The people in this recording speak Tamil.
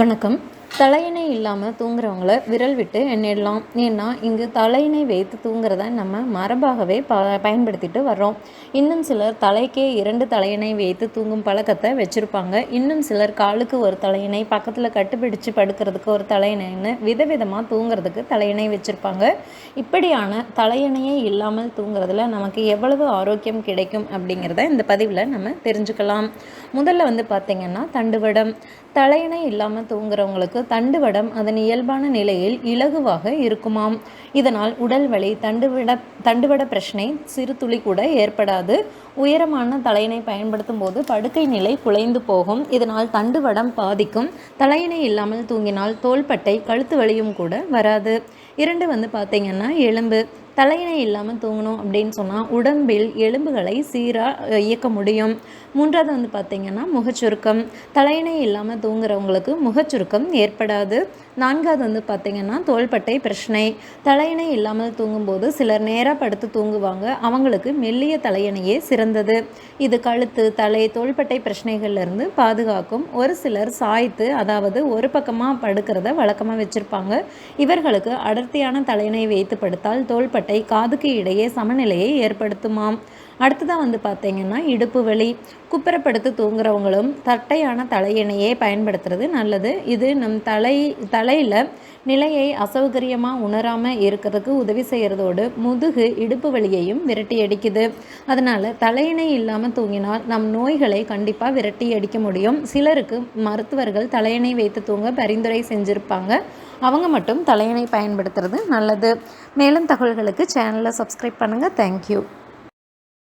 வணக்கம். தலையணை இல்லாமல் தூங்குறவங்கள விரல் விட்டு எண்ணிடலாம். ஏன்னா இங்கு தலையணை வைத்து தூங்குறத நம்ம மரபாகவே ப பயன்படுத்திட்டு வர்றோம். இன்னும் சிலர் தலைக்கே இரண்டு தலையணை வைத்து தூங்கும் பழக்கத்தை வச்சுருப்பாங்க. இன்னும் சிலர் காலுக்கு ஒரு தலையணை பக்கத்தில் கட்டுப்பிடிச்சு படுக்கிறதுக்கு ஒரு தலையணைன்னு விதவிதமாக தூங்குறதுக்கு தலையணை வச்சுருப்பாங்க. இப்படியான தலையணையே இல்லாமல் தூங்குறதுல நமக்கு எவ்வளவு ஆரோக்கியம் கிடைக்கும் அப்படிங்கிறத இந்த பதிவில் நம்ம தெரிஞ்சுக்கலாம். முதல்ல வந்து பார்த்திங்கன்னா தண்டுவடம். தலையணை இல்லாமல் தூங்குறவங்களுக்கு தண்டுவடம் அதன் இயல்பான நிலையில் இலகுவாக இருக்குமாம். இதனால் உடல் வலி தண்டுவட தண்டுவட பிரச்சனை சிறு துளி கூட ஏற்படாது. உயரமான தலையணை பயன்படுத்தும் போது படுக்கை நிலை குலைந்து போகும். இதனால் தண்டுவடம் பாதிக்கும். தலையணை இல்லாமல் தூங்கினால் தோள்பட்டை கழுத்து வலியும் கூட வராது. இரண்டு வந்து பார்த்திங்கன்னா எலும்பு. தலையணை இல்லாமல் தூங்கணும் அப்படின்னு சொன்னால் உடம்பில் எலும்புகளை சீராக இயக்க முடியும். மூன்றாவது வந்து பார்த்திங்கன்னா முகச்சுருக்கம். தலையணை இல்லாமல் தூங்குறவங்களுக்கு முகச்சுருக்கம் ஏற்படாது. நான்காவது வந்து பார்த்திங்கன்னா தோள்பட்டை பிரச்சனை. தலையணை இல்லாமல் தூங்கும்போது சிலர் நேராக படுத்து தூங்குவாங்க. அவங்களுக்கு மெல்லிய தலையணையே சிறந்தது. இது கழுத்து தலை தோள்பட்டை பிரச்சனைகள்லேருந்து பாதுகாக்கும். ஒரு சிலர் சாய்த்து அதாவது ஒரு பக்கமாக படுக்கிறத வழக்கமாக வச்சுருப்பாங்க. இவர்களுக்கு அடர்த்தியான தலையணை வைத்து படுத்தால் தோள்பட்டை காதுக்கு இடையே சமநிலையை ஏற்படுத்துமாம். அடுத்ததாக வந்து பார்த்தீங்கன்னா இடுப்பு வலி. குப்புறப்படுத்து தூங்குறவங்களும் தட்டையான தலையணையை பயன்படுத்துறது நல்லது. இது நம் தலை தலையில் நிலையை அசௌகரியமாக உணராமல் இருக்கிறதுக்கு உதவி செய்கிறதோடு முதுகு இடுப்பு வலியையும் விரட்டி அடிக்குது அதனால் தலையணை இல்லாமல் தூங்கினால் நம் நோய்களை கண்டிப்பாக விரட்டி அடிக்க முடியும். சிலருக்கு மருத்துவர்கள் தலையணை வைத்து தூங்க பரிந்துரை செஞ்சுருப்பாங்க. அவங்க மட்டும் தலையணை பயன்படுத்துறது நல்லது. மேலும் தகவல்களுக்கு சேனலை சப்ஸ்கிரைப் பண்ணுங்கள் தேங்க்யூ